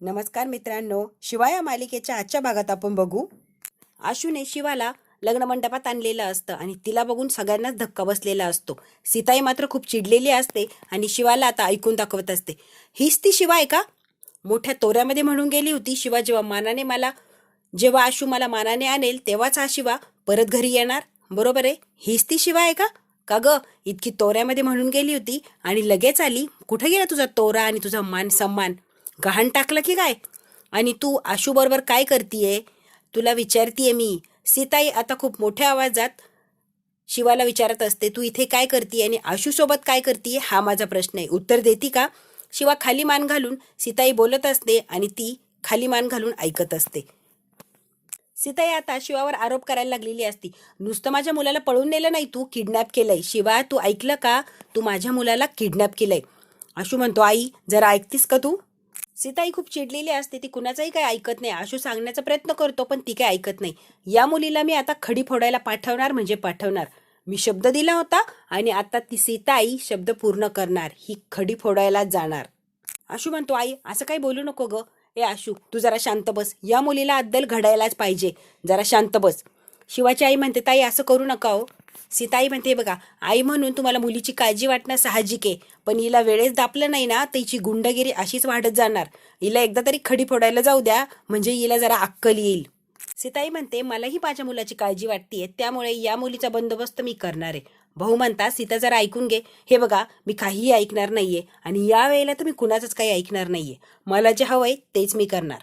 नमस्कार मित्रांनो शिवाय या मालिकेच्या आजच्या भागात आपण बघू. आशूने शिवाला लग्न मंडपात आणलेलं असतं आणि तिला बघून सगळ्यांनाच धक्का बसलेला असतो. सीताई मात्र खूप चिडलेली असते आणि शिवाला आता ऐकून दाखवत असते. हीच ती शिवाय का? मोठ्या तोऱ्यामध्ये म्हणून गेली होती. शिवा जेव्हा मानाने मला जेव्हा आशू मला मानाने आणेल तेव्हाच हा शिवा परत घरी येणार. बरोबर आहे? हीच ती शिवा आहे का? का ग? इतकी तोऱ्यामध्ये म्हणून गेली होती आणि लगेच आली. कुठे गेला तुझा तोरा आणि तुझा मान सन्मान गहाण टाकलं की काय? आणि तू आशूबरोबर काय करतीये? तुला विचारतीये मी. सीताई आता खूप मोठ्या आवाजात शिवाला विचारत असते तू इथे काय करते आणि आशूसोबत काय करते हा माझा प्रश्न आहे. उत्तर देती का? शिवा खाली मान घालून सीताई बोलत असते आणि ती खाली मान घालून ऐकत असते. सीताई आता शिवावर आरोप करायला लागलेली असती. नुसतं माझ्या मुलाला पळून नेलं नाही तू? किडनॅप केलंय. शिवा तू ऐकलं का? तू माझ्या मुलाला किडनॅप केलंय. आशू म्हणतो आई जरा ऐकतीस का तू? सीताई खूप चिडलेली असते ती कुणाचाही काही ऐकत नाही. आशू सांगण्याचा प्रयत्न करतो पण ती काही ऐकत नाही. या मुलीला मी आता खडी फोडायला पाठवणार म्हणजे पाठवणार. मी शब्द दिला होता आणि आता ती सीताई शब्द पूर्ण करणार. ही खडी फोडायला जाणार. आशू म्हणतो आई असं काही बोलू नको ग. ए आशू तू जरा शांत बस. या मुलीला अद्दल घडायलाच पाहिजे. जरा शांत बस. शिवाची आई म्हणते ताई असं करू नका हो. सीताई म्हणते बघा आई म्हणून तुम्हाला मुलीची काळजी वाटणं साहजिक आहे पण हिला वेळेस दापलं नाही ना तर हिची गुंडगिरी अशीच वाढत जाणार. हिला एकदा तरी खडी फोडायला जाऊ द्या म्हणजे हिला जरा अक्कल येईल. सीताई म्हणते मलाही माझ्या मुलाची काळजी वाटते त्यामुळे या मुलीचा बंदोबस्त मी करणार आहे. भाऊ म्हणता सीता जरा ऐकून घे. हे बघा मी काहीही ऐकणार नाहीये आणि या वेळेला तर मी कुणाचंच काही ऐकणार नाहीये. मला जे हवंय तेच मी करणार.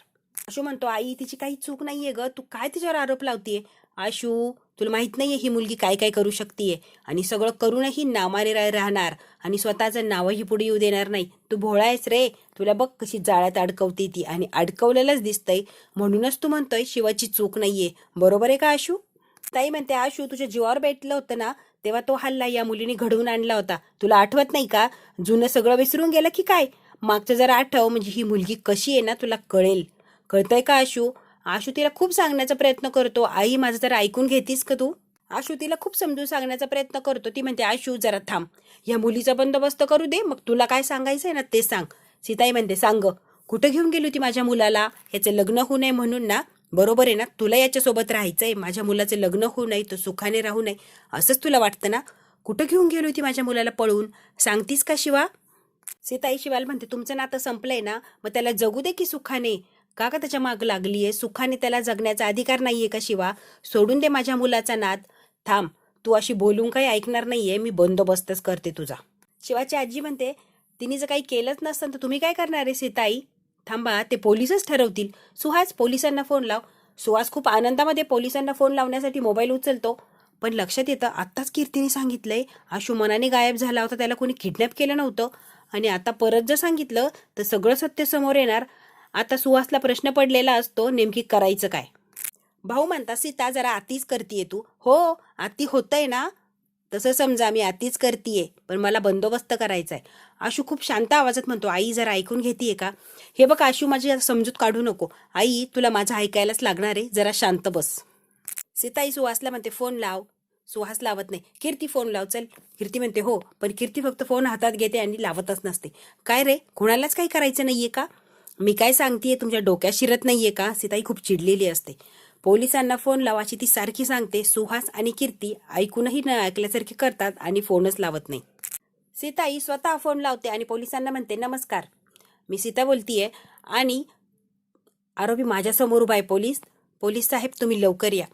अशू म्हणतो आई तिची काही चूक नाहीये ग. तू काय तिच्यावर आरोप लावतीये? आशू तुला माहीत नाही आहे ही मुलगी काय काय करू शकतीये. आणि सगळं करूनही नामाने रा- राहणार. आणि स्वतःचं नावही पुढे येऊ देणार नाही. तू भोळा आहेस रे. तुला बघ कशी जाळ्यात अडकवते ती. आणि अडकवलेलंच दिसतंय. म्हणूनच तू म्हणतोय शिवाची चूक नाहीये. बरोबर आहे का आशू? ताई म्हणते आशू तुझ्या जीवावर भेटलं होतं ना तेव्हा तो हल्ला या मुलीने घडवून आणला होता. तुला आठवत नाही का? जुनं सगळं विसरून गेलं की काय? मागचं जरा आठव म्हणजे ही मुलगी कशी आहे ना तुला कळेल. कळतंय का आशू? आशू तिला खूप सांगण्याचा प्रयत्न करतो आई माझं जरा ऐकून घेतीस का तू? आशू तिला खूप समजून सांगण्याचा प्रयत्न करतो. ती म्हणते आशू जरा थांब. या मुलीचा बंदोबस्त करू दे मग तुला काय सांगायचं आहे ना ते सांग. सीताई म्हणते सांग कुठं घेऊन गेली होती माझ्या मुलाला? ह्याचं लग्न होऊ नये म्हणून ना? बरोबर आहे ना? तुला याच्यासोबत राहायचं आहे माझ्या मुलाचं लग्न होऊ नये तो सुखाने राहू नये. असंच तुला वाटतं ना? कुठं घेऊन गेली होती माझ्या मुलाला पळून? सांगतीस का शिवा? सीताई शिवाल म्हणते तुमचं नातं संपलंय ना? मग त्याला जगू दे की सुखाने? का का त्याच्या माग आहे सुखाने त्याला जगण्याचा अधिकार नाही आहे का शिवा? सोडून दे माझ्या मुलाचा नाद थांब तू अशी बोलून काही ऐकणार नाही आहे मी बंदोबस्तच करते तुझा. शिवाची आजी म्हणते तिने जर काही केलंच नसतं तर तुम्ही काय करणार आहे सीताई? थांबा ते पोलिसच ठरवतील. सुहास पोलिसांना फोन लाव. सुहास खूप आनंदामध्ये पोलिसांना फोन लावण्यासाठी मोबाईल उचलतो. पण लक्षात येतं आत्ताच कीर्तीने सांगितलंय आशू मनाने गायब झाला होता त्याला कोणी किडनॅप केलं नव्हतं. आणि आता परत जर सांगितलं तर सगळं सत्य समोर येणार. आता सुहासला प्रश्न पडलेला असतो नेमकी करायचं काय? भाऊ म्हणता सीता जरा आतीच करतीये तू. हो आती होतंय ना. तसं समजा मी आतीच करतीये पण मला बंदोबस्त करायचा आहे आशू खूप शांत आवाजात म्हणतो आई जरा ऐकून घेतीये का? हे बघ आशू माझी समजूत काढू नको. आई तुला माझं ऐकायलाच लागणार आहे जरा शांत बस. सीताई सुहासला म्हणते फोन लाव. सुहास लावत नाही. कीर्ती फोन लाव चल. कीर्ती म्हणते हो पण कीर्ती फक्त फोन हातात घेते आणि लावतच नसते. काय रे कुणालाच काही करायचं नाहीये का? मी काय सांगतेय तुमच्या डोक्यात शिरत नाहीये का? सीताई खूप चिडलेली असते. पोलिसांना फोन लावाची ती सारखी सांगते सुहास आणि कीर्ती ऐकूनही न ऐकल्यासारखे करतात आणि फोनच लावत नाही. सीताई स्वतः फोन लावते आणि पोलिसांना म्हणते नमस्कार. मी सीता बोलतीये आणि आरोपी माझ्यासमोर उभा आहे पोलीस. पोलीस साहेब तुम्ही लवकर या.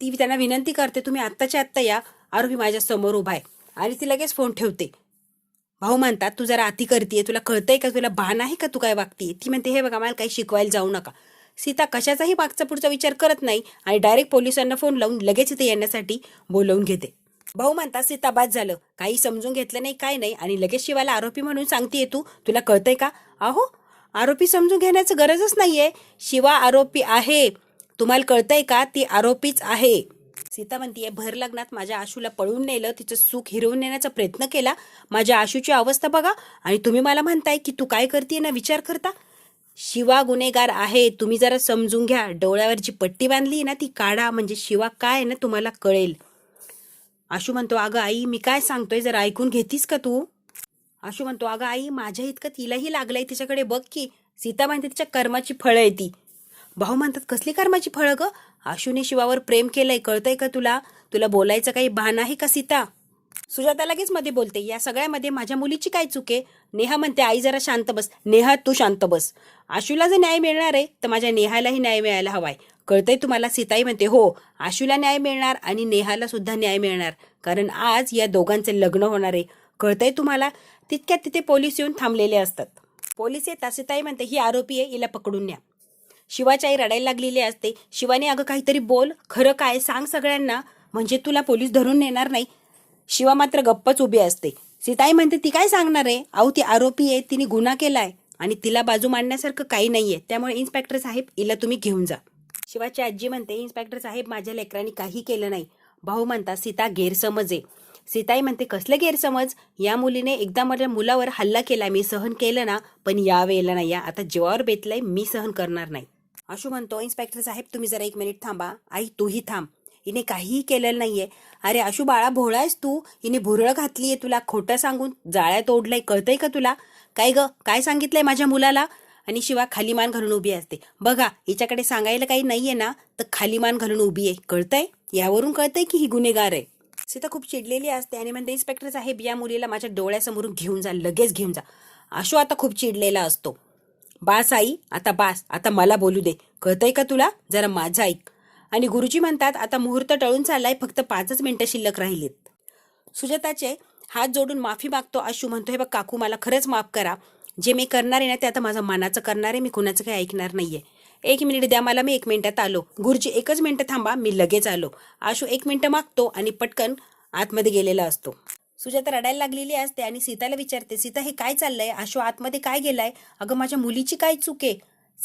ती त्यांना विनंती करते तुम्ही आत्ताच्या आत्ता या. आरोपी माझ्यासमोर उभा आहे. आणि ती लगेच फोन ठेवते. भाऊ म्हणतात तू जरा आती करतीये तुला कळतंय का? तुला भान आहे का तू काय वागतीये? ती म्हणते हे बघा मला काही शिकवायला जाऊ नका. सीता कशाचाही मागचा पुढचा विचार करत नाही आणि डायरेक्ट पोलिसांना फोन लावून लगेच इथे येण्यासाठी बोलवून घेते. भाऊ म्हणतात सीता बाद झालं. काही समजून घेतलं नाही काय नाही. आणि लगेच शिवाला आरोपी म्हणून सांगतेय तू. तुला कळतंय का? अहो आरोपी समजून घेण्याचं गरजच नाहीये. शिवा आरोपी आहे. तुम्हाला कळतंय का? ती आरोपीच आहे. सीता म्हणतीये भर लग्नात माझ्या आशूला पळून नेलं तिचं सुख हिरवून नेण्याचा प्रयत्न केला. माझ्या आशूची अवस्था बघा. आणि तुम्ही मला म्हणताय की तू काय करते ना विचार करता? शिवा गुन्हेगार आहे तुम्ही जरा समजून घ्या. डोळ्यावर जी पट्टी बांधली ना ती काढा. म्हणजे शिवा काय आहे ना तुम्हाला कळेल. आशू म्हणतो अगं आई मी काय सांगतोय? जरा ऐकून घेतीस का तू? आशू म्हणतो अगं आई माझ्या इतकं तिलाही लागलंय. तिच्याकडे बघ की सीता म्हणते तिच्या कर्माची फळं आहे ती. भाऊ म्हणतात कसली कर्माची फळं ग? आशूने शिवावर प्रेम केलंय कळतंय का तुला? तुला बोलायचं काही भान आहे का सीता? सुजाता लगेच मध्ये बोलते या सगळ्यामध्ये माझ्या मुलीची काय चूक आहे? नेहा म्हणते आई जरा शांत बस. नेहा तू शांत बस. आशूला जर न्याय मिळणार आहे तर माझ्या नेहालाही न्याय मिळायला हवाय. कळतंय तुम्हाला? सीताई म्हणते हो आशूला न्याय मिळणार आणि नेहाला सुद्धा न्याय मिळणार कारण आज या दोघांचे लग्न होणार आहे. कळतंय तुम्हाला? तितक्यात तिथे पोलीस येऊन थांबलेले असतात. पोलीस येतात सीताई म्हणते ही आरोपी आहे हिला पकडून न्या. शिवाची आई रडायला लागलेली असते. शिवाने अगं काहीतरी बोल. खरं काय? सांग सगळ्यांना. म्हणजे तुला पोलीस धरून नेणार नाही. शिवा मात्र गप्पच उभी असते. सीताई म्हणते ती काय सांगणार आहे? अहो ती आरोपी आहे. तिने गुन्हा केलाय. आणि तिला बाजू मांडण्यासारखं काही नाहीये. त्यामुळे इन्स्पेक्टर साहेब हिला तुम्ही घेऊन जा. शिवाची आजी म्हणते इन्स्पेक्टर साहेब माझ्या लेकरांनी काही केलं नाही. भाऊ म्हणता सीता गैरसमज आहे. सीताई म्हणते कसले गैरसमज? या मुलीने एकदा माझ्या मुलावर हल्ला केला. मी सहन केलं ना पण या वेळेला नाही. या आता जीवावर बेतलंय. मी सहन करणार नाही. अशू म्हणतो इन्स्पेक्टर साहेब तुम्ही जरा एक मिनिट थांबा. आई तूही थांब. हिने काहीही केलेलं नाहीये. अरे आशू बाळा भोळायस तू? हिने भुरळ घातलीये तुला खोटं सांगून. जाळ्यात ओढलंय कळतंय का तुला? काय ग? काय सांगितलंय माझ्या मुलाला? आणि शिवा खाली मान घालून उभी असते. बघा हिच्याकडे सांगायला काही नाहीये ना तर खाली मान घालून उभी आहे. कळतंय? यावरून कळतंय की ही गुन्हेगार आहे. सीता खूप चिडलेली असते आणि म्हणते इन्स्पेक्टर साहेब या मुलीला माझ्या डोळ्यासमोरून घेऊन जा लगेच घेऊन जा. आशू आता खूप चिडलेला असतो. बास आई आता बास आता मला बोलू दे. कळतंय का तुला? जरा माझं ऐक. आणि गुरुजी म्हणतात आता मुहूर्त टळून चाललाय फक्त पाचच मिनिटं शिल्लक राहिलीत. सुजाताचे हात जोडून माफी मागतो आशू म्हणतो हे बघ काकू मला खरंच माफ करा. जे मी करणार आहे ना ते आता माझं मनाचं करणार आहे मी कुणाचं काही ऐकणार नाही आहे एक मिनिट द्या मला मी एक मिनिटात आलो. गुरुजी एकच मिनिटं थांबा मी लगेच आलो. आशू एक मिनिटं मागतो आणि पटकन आतमध्ये गेलेला असतो. सुजाता रडायला लागलेली असते आणि सीताला विचारते सीता हे काय चाललंय? आशू आतमध्ये काय गेलाय? अगं माझ्या मुलीची काय चूक आहे?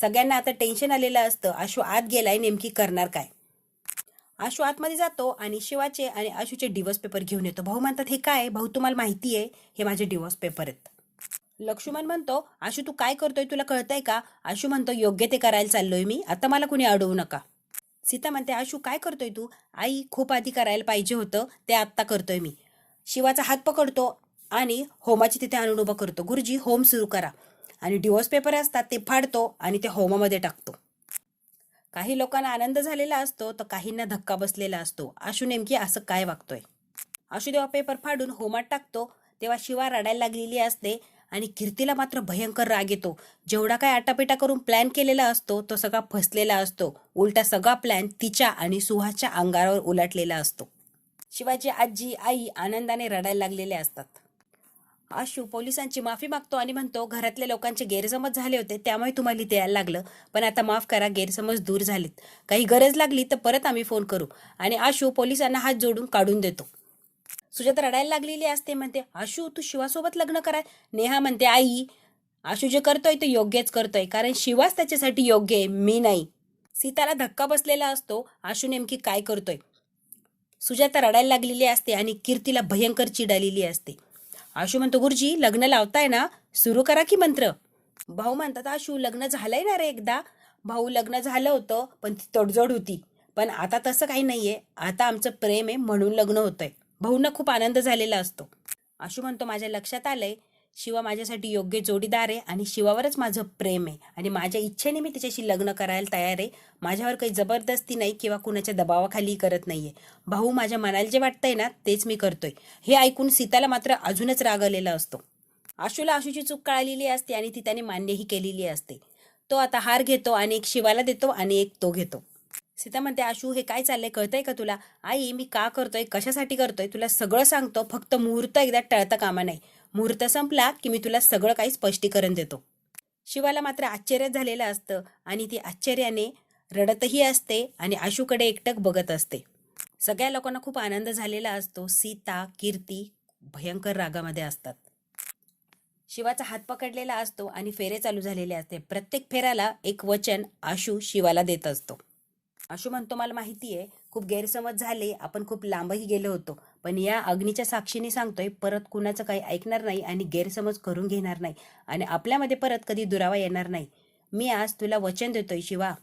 सगळ्यांना आता टेन्शन आलेलं असतं. आशू आत गेलाय नेमकी करणार काय? आशू आतमध्ये जातो आणि शिवाचे आणि आशूचे डिवोर्स पेपर घेऊन येतो. भाऊ म्हणतात हे काय? भाऊ तुम्हाला माहिती आहे? हे माझे डिवोर्स पेपर आहेत. लक्ष्मण म्हणतो आशू तू काय करतोय? तुला कळतंय का? आशू म्हणतो योग्य ते करायला चाललोय मी. आता मला कुणी अडवू नका. सीता म्हणते आशू काय करतोय तू? आई खूप आधी करायला पाहिजे होतं. ते आत्ता करतोय मी. शिवाचा हात पकडतो आणि होमाची तिथे अनुभव करतो. गुरुजी होम सुरू करा. आणि डिवोर्स पेपर असतात ते फाडतो आणि ते होमामध्ये टाकतो. काही लोकांना आनंद झालेला असतो तर काहींना धक्का बसलेला असतो. आशू नेमकी असं काय वागतोय? आशू तेव्हा पेपर फाडून होमात टाकतो तेव्हा शिवा रडायला लागलेली असते आणि कीर्तीला मात्र भयंकर राग येतो. जेवढा काय आटापेटा करून प्लॅन केलेला असतो तो सगळा फसलेला असतो. उलटा सगळा प्लॅन तिच्या आणि सुहाच्या अंगावर उलटलेला असतो. शिवाची आजी आई आनंदाने रडायला लागलेले असतात. आशू पोलिसांची माफी मागतो आणि म्हणतो घरातल्या लोकांचे गैरसमज झाले होते त्यामुळे तुम्हाला इथे यायला लागलं. पण आता माफ करा गैरसमज दूर झालेत. काही गरज लागली तर परत आम्ही फोन करू. आणि आशू पोलिसांना हात जोडून काढून देतो. सुजाता रडायला लागलेली असते म्हणते आशू तू शिवासोबत लग्न कराय. नेहा म्हणते आई आशू जे करतोय ते योग्यच करतोय कारण शिवाच त्याच्यासाठी योग्य आहे मी नाही. सीताला धक्का बसलेला असतो आशू नेमकी काय करतोय? सुजाता रडायला लागलेली असते आणि कीर्तीला भयंकर चिडालेली असते. आशू म्हणतो गुरुजी लग्न लावताय ना? सुरू करा की मंत्र. भाऊ म्हणतात आशू लग्न झालंय ना रे एकदा? भाऊ लग्न झालं होतं पण ती तडजोड होती. पण आता तसं काही नाहीये. आता आमचं प्रेम आहे म्हणून लग्न होतंय. भाऊंना खूप आनंद झालेला असतो. आशू म्हणतो माझ्या लक्षात आलंय. शिवा माझ्यासाठी योग्य जोडीदार आहे आणि शिवावरच माझं प्रेम आहे. आणि माझ्या इच्छेने मी तिच्याशी लग्न करायला तयार आहे. माझ्यावर काही जबरदस्ती नाही किंवा कुणाच्या दबावाखाली करत नाही आहे भाऊ माझ्या मनाला जे वाटतंय ना तेच मी करतोय. हे ऐकून सीताला मात्र अजूनच राग आलेला असतो. आशूला आशूची चूक कळालेली असते आणि ती त्याने मान्यही केलेली असते. तो आता हार घेतो आणि एक शिवाला देतो आणि एक तो घेतो. सीता म्हणते आशू हे काय चाललंय? कळतंय का तुला? आई मी का करतोय? कशासाठी करतोय? तुला सगळं सांगतो. फक्त मुहूर्त एकदा टळता कामा नाही. मुहूर्त संपला की मी तुला सगळं काही स्पष्टीकरण देतो. शिवाला मात्र आश्चर्य झालेलं असतं आणि ती आश्चर्याने रडतही असते आणि आशूकडे एकटक बघत असते. सगळ्या लोकांना खूप आनंद झालेला असतो. सीता कीर्ती भयंकर रागामध्ये असतात. शिवाचा हात पकडलेला असतो आणि फेरे चालू झालेले असते. प्रत्येक फेऱ्याला एक वचन आशू शिवाला देत असतो. आशू म्हणतो मला माहिती आहे खूप गैरसमज झाले. आपण खूप लांबही गेलो होतो. पण या अग्नीच्या साक्षीने सांगतोय परत कुणाचं काही ऐकणार नाही आणि गैरसमज करून घेणार नाही आणि आपल्यामध्ये परत कधी दुरावा येणार नाही. मी आज तुला वचन देतोय शिवा.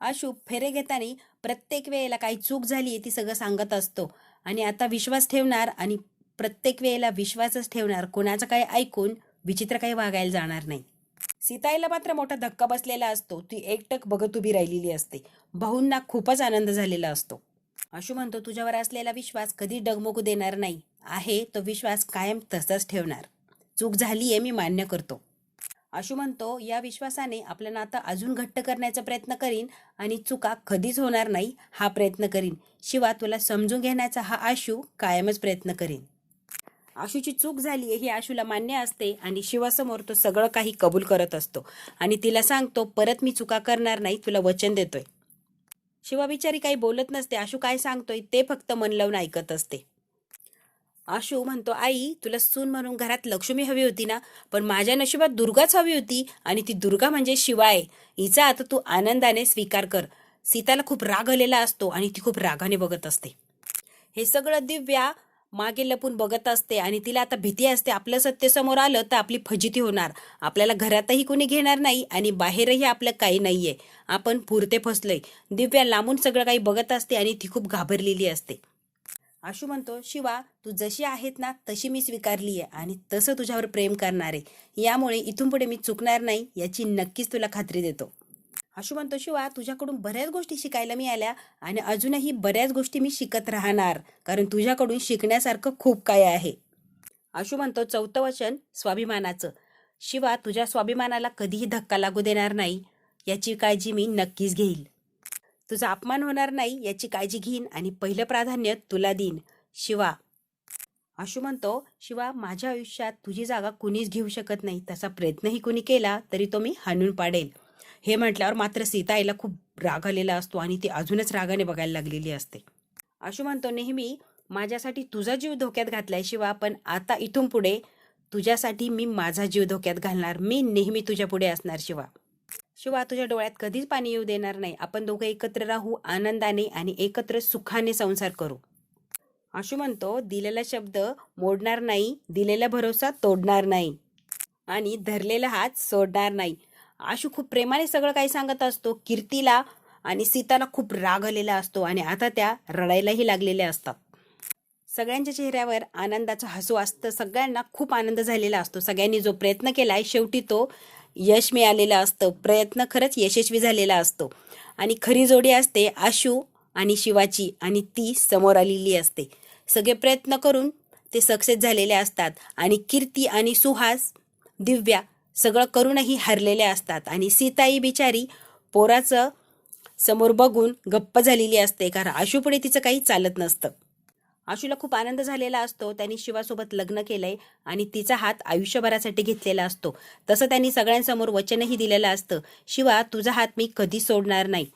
आशू फेरे घेताना प्रत्येक वेळेला काही चूक झाली ती सगळं सांगत असतो आणि आता विश्वास ठेवणार आणि प्रत्येक वेळेला विश्वासच ठेवणार कोणाचं काही ऐकून विचित्र काही वागायला जाणार नाही. सीताईला मात्र मोठा धक्का बसलेला असतो ती एकटक बघत उभी राहिलेली असते. भाऊंना खूपच आनंद झालेला असतो. अशु म्हणतो तुझ्यावर असलेला विश्वास कधी डगमगू देणार नाही. आहे तो विश्वास कायम तसाच ठेवणार. चूक झाली आहे मी मान्य करतो. आशू म्हणतो या विश्वासाने आपलं नातं अजून घट्ट करण्याचा प्रयत्न करीन आणि चुका कधीच होणार नाही हा प्रयत्न करीन. शिवा तुला समजून घेण्याचा हा आशू कायमच प्रयत्न करीन. आशूची चूक झाली आहे ही आशूला मान्य असते आणि शिवासमोर तो सगळं काही कबूल करत असतो. आणि तिला सांगतो परत मी चुका करणार नाही तुला वचन देतोय. शिवा बिचारी काही बोलत नसते. आशू काय सांगतोय ते फक्त मन लावून ऐकत असते. आशू म्हणतो आई तुला सून म्हणून घरात लक्ष्मी हवी होती ना? पण माझ्या नशिबात दुर्गाच हवी होती आणि ती दुर्गा म्हणजे शिवा आहे. हिचा आता तू आनंदाने स्वीकार कर. सीताला खूप राग आलेला असतो आणि ती खूप रागाने बघत असते. हे सगळं दिव्या मागे लपून बघत असते आणि तिला आता भीती असते. आपलं सत्य समोर आलं तर आपली फजिती होणार. आपल्याला घरातही कोणी घेणार नाही आणि बाहेरही आपलं काही नाही आहे आपण पुरते फसलोय. दिव्या लांबून सगळं काही बघत असते आणि ती खूप घाबरलेली असते. आशू म्हणतो शिवा तू जशी आहेत ना तशी मी स्वीकारली आहे आणि तसं तुझ्यावर प्रेम करणार. आहे यामुळे इथून पुढे मी चुकणार नाही याची नक्कीच तुला खात्री देतो. अशु म्हणतो शिवा तुझ्याकडून बऱ्याच गोष्टी शिकायला मिळाल्या आणि अजूनही बऱ्याच गोष्टी मी शिकत राहणार कारण तुझ्याकडून शिकण्यासारखं खूप काय आहे. अशु म्हणतो चौथं वचन स्वाभिमानाचं. शिवा तुझ्या स्वाभिमानाला कधीही धक्का लागू देणार नाही याची काळजी मी नक्कीच घेईल. तुझा अपमान होणार नाही याची काळजी घेईन आणि पहिलं प्राधान्य तुला देईन. शिवा. आशू म्हणतो शिवा माझ्या आयुष्यात तुझी जागा कुणीच घेऊ शकत नाही. तसा प्रयत्नही कुणी केला तरी तो मी हाणून पाडेल. हे म्हटल्यावर मात्र सीताईला खूप राग आलेला असतो आणि ती अजूनच रागाने बघायला लागलेली असते. अशु म्हणतो नेहमी माझ्यासाठी तुझा जीव धोक्यात घातल्याशिवाय शिवा पण आता इथून पुढे तुझ्यासाठी मी माझा जीव धोक्यात घालणार. मी नेहमी तुझ्या पुढे असणार शिवा. शिवा तुझ्या डोळ्यात कधीच पाणी येऊ देणार नाही. आपण दोघं एकत्र राहू आनंदाने आणि एकत्र सुखाने संसार करू. अशु म्हणतो दिलेला शब्द मोडणार नाही दिलेला भरोसा तोडणार नाही आणि धरलेला हात सोडणार नाही. आशू खूप प्रेमाने सगळं काही सांगत असतो कीर्तीला आणि सीताला खूप राग आलेला असतो आणि आता त्या रडायलाही लागलेल्या असतात. सगळ्यांच्या चेहऱ्यावर आनंदाचं हसू असतं सगळ्यांना खूप आनंद झालेला असतो. सगळ्यांनी जो प्रयत्न केलाय शेवटी तो यश मिळालेलं असतं प्रयत्न खरंच यशस्वी झालेला असतो. आणि खरी जोडी असते आशू आणि शिवाची आणि ती समोर आलेली असते. सगळे प्रयत्न करून ते सक्सेस झालेले असतात आणि कीर्ती आणि सुहास दिव्या सगळं करूनही हरलेले असतात. आणि सीताई बिचारी पोराचं समोर बघून गप्प झालेली असते कारण आशूपुढे तिचं काही चालत नसतं. आशूला खूप आनंद झालेला असतो. त्यांनी शिवासोबत लग्न केलंय आणि तिचा हात आयुष्यभरासाठी घेतलेला असतो. तसं त्यांनी सगळ्यांसमोर वचनही दिलेलं असतं. शिवा तुझा हात मी कधी सोडणार नाही.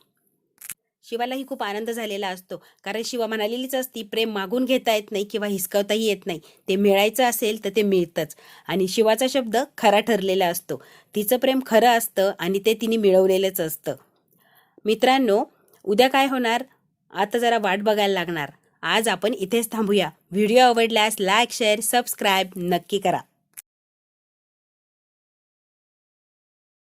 शिवालाही खूप आनंद झालेला असतो. कारण शिवा म्हणालेलीच असती प्रेम मागून घेता येत नाही किंवा हिसकवताही येत नाही. ते मिळायचं असेल तर ते मिळतंच. आणि शिवाचा शब्द खरा ठरलेला असतो. तिचं प्रेम खरं असतं आणि ते तिने मिळवलेलंच असतं. मित्रांनो उद्या काय होणार? आता जरा वाट बघायला लागणार. आज आपण इथेच थांबूया. व्हिडिओ आवडल्यास लाईक शेअर सबस्क्राईब नक्की करा.